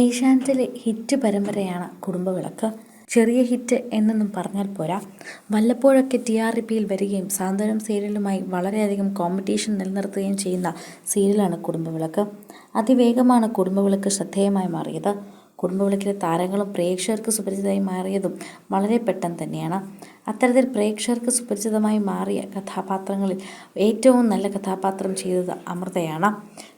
ഏഷ്യാനെറ്റിലെ ഹിറ്റ് പരമ്പരയാണ് കുടുംബവിളക്ക്. ചെറിയ ഹിറ്റ് എന്നൊന്നും പറഞ്ഞാൽ പോരാ. വല്ലപ്പോഴൊക്കെ ടി ആർ പിയിൽ വരികയും സാന്ത്വനം സീരിയലുമായി വളരെയധികം കോമ്പറ്റീഷൻ നിലനിർത്തുകയും ചെയ്യുന്ന സീരിയലാണ് കുടുംബവിളക്ക്. അതിവേഗമാണ് കുടുംബവിളക്ക് ശ്രദ്ധേയമായി മാറിയത്. കുടുംബവിളക്കിലെ താരങ്ങളും പ്രേക്ഷകർക്ക് സുപരിചിതമായി മാറിയതും വളരെ പെട്ടെന്ന് തന്നെയാണ്. അത്തരത്തിൽ പ്രേക്ഷകർക്ക് സുപരിചിതമായി മാറിയ കഥാപാത്രങ്ങളിൽ ഏറ്റവും നല്ല കഥാപാത്രം ചെയ്തത് അമൃതയാണ്.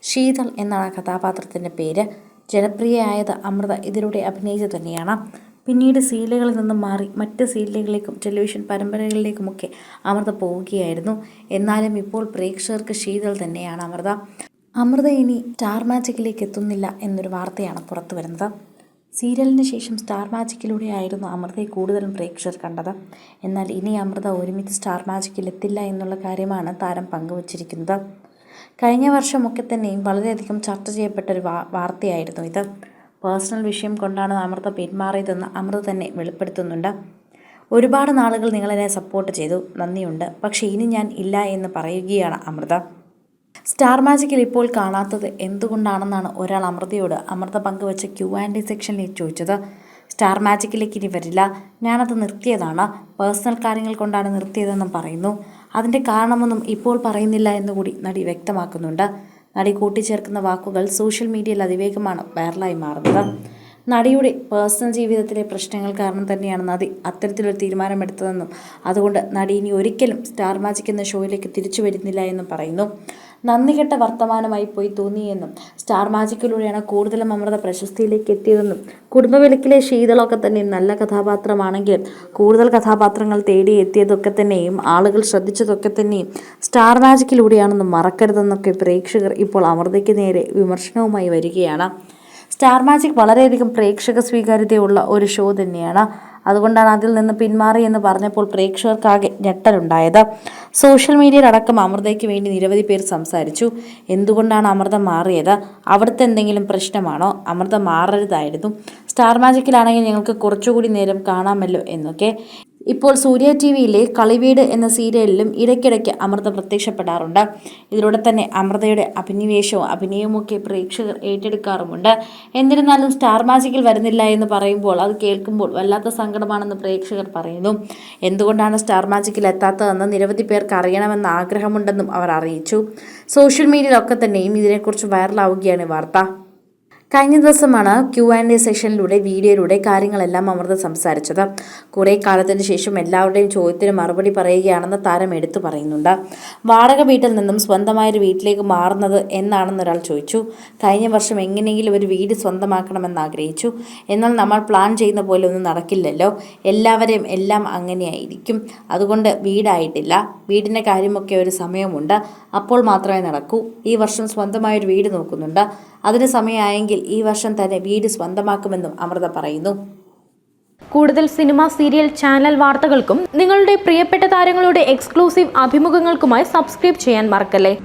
ശീതൾ എന്നാണ് കഥാപാത്രത്തിന്റെ പേര്. ജനപ്രിയയായത് അമൃത ഇതിലൂടെ അഭിനയിച്ചു തന്നെയാണ്. പിന്നീട് സീരിയലുകളിൽ നിന്നും മാറി മറ്റ് സീരിയലുകളിലേക്കും ടെലിവിഷൻ പരമ്പരകളിലേക്കുമൊക്കെ അമൃത പോവുകയായിരുന്നു. എന്നാലും ഇപ്പോൾ പ്രേക്ഷകർക്ക് ശീതൾ തന്നെയാണ് അമൃത. അമൃത ഇനി സ്റ്റാർ മാജിക്കിലേക്ക് എത്തുന്നില്ല എന്നൊരു വാർത്തയാണ് പുറത്തു വരുന്നത്. സീരിയലിന് ശേഷം സ്റ്റാർ മാജിക്കിലൂടെ ആയിരുന്നു അമൃതയെ കൂടുതലും പ്രേക്ഷകർ കണ്ടത്. എന്നാൽ ഇനി അമൃത ഒരുമിച്ച് സ്റ്റാർ മാജിക്കിൽ എത്തില്ല എന്നുള്ള കാര്യമാണ് താരം പങ്കുവച്ചിരിക്കുന്നത്. കഴിഞ്ഞ വർഷമൊക്കെ തന്നെയും വളരെയധികം ചർച്ച ചെയ്യപ്പെട്ട ഒരു വാർത്തയായിരുന്നു ഇത്. പേഴ്സണൽ വിഷയം കൊണ്ടാണ് അമൃത പിന്മാറിയതെന്ന് അമൃത തന്നെ വെളിപ്പെടുത്തുന്നുണ്ട്. ഒരുപാട് നാളുകൾ നിങ്ങളെന്നെ സപ്പോർട്ട് ചെയ്തു. നന്ദിയുണ്ട്. പക്ഷേ ഇനി ഞാൻ ഇല്ല എന്ന് പറയുകയാണ് അമൃത. സ്റ്റാർ മാജിക്കിൽ ഇപ്പോൾ കാണാത്തത് എന്തുകൊണ്ടാണെന്നാണ് ഒരാൾ അമൃതയോട് അമൃത പങ്കുവച്ച ക്യു ആൻഡ് സെക്ഷനിൽ ചോദിച്ചത്. സ്റ്റാർ മാജിക്കിലേക്ക് ഇനി വരില്ല. ഞാനത് നിർത്തിയതാണ്. പേഴ്സണൽ കാര്യങ്ങൾ കൊണ്ടാണ് നിർത്തിയതെന്നും പറയുന്നു. അതിന്റെ കാരണമൊന്നും ഇപ്പോൾ പറയുന്നില്ല എന്നുകൂടി നടി വ്യക്തമാക്കുന്നുണ്ട്. നടി കൂട്ടിച്ചേർക്കുന്ന വാക്കുകൾ സോഷ്യൽ മീഡിയയിൽ അതിവേഗമാണ് വൈറലായി മാറുന്നത്. നടിയുടെ പേഴ്സണൽ ജീവിതത്തിലെ പ്രശ്നങ്ങൾ കാരണം തന്നെയാണ് നടി അത്തരത്തിലൊരു തീരുമാനമെടുത്തതെന്നും അതുകൊണ്ട് നടി ഇനി ഒരിക്കലും സ്റ്റാർ മാജിക് എന്ന ഷോയിലേക്ക് തിരിച്ചു വരുന്നില്ല എന്നും പറയുന്നു. നന്ദികെട്ട വർത്തമാനമായി പോയി തോന്നിയെന്നും സ്റ്റാർ മാജിക്കിലൂടെയാണ് കൂടുതലും അമൃത പ്രശസ്തിയിലേക്ക് എത്തിയതെന്നും കുടുംബവിളക്കിലെ ശീതളൊക്കെ തന്നെ നല്ല കഥാപാത്രമാണെങ്കിലും കൂടുതൽ കഥാപാത്രങ്ങൾ തേടി എത്തിയതൊക്കെ തന്നെയും ആളുകൾ ശ്രദ്ധിച്ചതൊക്കെ തന്നെയും സ്റ്റാർ മാജിക്കിലൂടെയാണെന്നും മറക്കരുതെന്നൊക്കെ പ്രേക്ഷകർ ഇപ്പോൾ അമൃതയ്ക്ക് നേരെ വിമർശനവുമായി വരികയാണ്. സ്റ്റാർ മാജിക് വളരെയധികം പ്രേക്ഷക സ്വീകാര്യതയുള്ള ഒരു ഷോ തന്നെയാണ്. അതുകൊണ്ടാണ് അതിൽ നിന്ന് പിന്മാറി എന്ന് പറഞ്ഞപ്പോൾ പ്രേക്ഷകർക്കാകെ ഞെട്ടലുണ്ടായത്. സോഷ്യൽ മീഡിയയിലടക്കം അമൃതയ്ക്ക് വേണ്ടി നിരവധി പേർ സംസാരിച്ചു. എന്തുകൊണ്ടാണ് അമൃത മാറിയത്? അവിടുത്തെ എന്തെങ്കിലും പ്രശ്നമാണോ? അമൃത മാറരുതായിരുന്നു. സ്റ്റാർ മാജിക്കിലാണെങ്കിൽ ഞങ്ങൾക്ക് കുറച്ചുകൂടി നേരം കാണാമല്ലോ എന്നൊക്കെ ഇപ്പോൾ സൂര്യ ടി വിയിലെ കളിവീട് എന്ന സീരിയലിലും ഇടയ്ക്കിടയ്ക്ക് അമൃത പ്രത്യക്ഷപ്പെടാറുണ്ട്. ഇതിലൂടെ തന്നെ അമൃതയുടെ അഭിനിവേശവും അഭിനയവുമൊക്കെ പ്രേക്ഷകർ ഏറ്റെടുക്കാറുമുണ്ട്. എന്നിരുന്നാലും സ്റ്റാർ മാജിക്കിൽ വരുന്നില്ല എന്ന് പറയുമ്പോൾ അത് കേൾക്കുമ്പോൾ വല്ലാത്ത സങ്കടമാണെന്ന് പ്രേക്ഷകർ പറയുന്നു. എന്തുകൊണ്ടാണ് സ്റ്റാർ മാജിക്കിൽ എത്താത്തതെന്ന് നിരവധി പേർക്ക് അറിയണമെന്ന ആഗ്രഹമുണ്ടെന്നും അവർ അറിയിച്ചു. സോഷ്യൽ മീഡിയയിലൊക്കെ തന്നെയും ഇതിനെക്കുറിച്ച് വൈറലാവുകയാണ് വാർത്ത. കഴിഞ്ഞ ദിവസമാണ് ക്യു ആൻഡ് എ സെഷനിലൂടെ വീഡിയോയിലൂടെ കാര്യങ്ങളെല്ലാം അമൃത സംസാരിച്ചത്. കുറേ കാലത്തിന് ശേഷം എല്ലാവരുടെയും ചോദ്യത്തിന് മറുപടി പറയുകയാണെന്ന് താരം എടുത്തു പറയുന്നുണ്ട്. വാടക വീട്ടിൽ നിന്നും സ്വന്തമായൊരു വീട്ടിലേക്ക് മാറുന്നത് എന്നാണെന്ന് ഒരാൾ ചോദിച്ചു. കഴിഞ്ഞ വർഷം എങ്ങനെയെങ്കിലും ഒരു വീട് സ്വന്തമാക്കണമെന്ന് ആഗ്രഹിച്ചു. എന്നാൽ നമ്മൾ പ്ലാൻ ചെയ്യുന്ന പോലെ ഒന്നും നടക്കില്ലല്ലോ. എല്ലാവരെയും എല്ലാം അങ്ങനെയായിരിക്കും. അതുകൊണ്ട് വീടായിട്ടില്ല. വീടിന്റെ കാര്യമൊക്കെ ഒരു സമയമുണ്ട്. അപ്പോൾ മാത്രമേ നടക്കൂ. ഈ വർഷം സ്വന്തമായൊരു വീട് നോക്കുന്നുണ്ട്. അതിന് സമയമായെങ്കിൽ ഈ വർഷം തന്നെ വീട് സ്വന്തമാക്കുമെന്നും അമൃത പറയുന്നു. കൂടുതൽ സിനിമ സീരിയൽ ചാനൽ വാർത്തകൾക്കും നിങ്ങളുടെ പ്രിയപ്പെട്ട താരങ്ങളുടെ എക്സ്ക്ലൂസീവ് അഭിമുഖങ്ങൾക്കുമായി സബ്സ്ക്രൈബ് ചെയ്യാൻ മറക്കല്ലേ?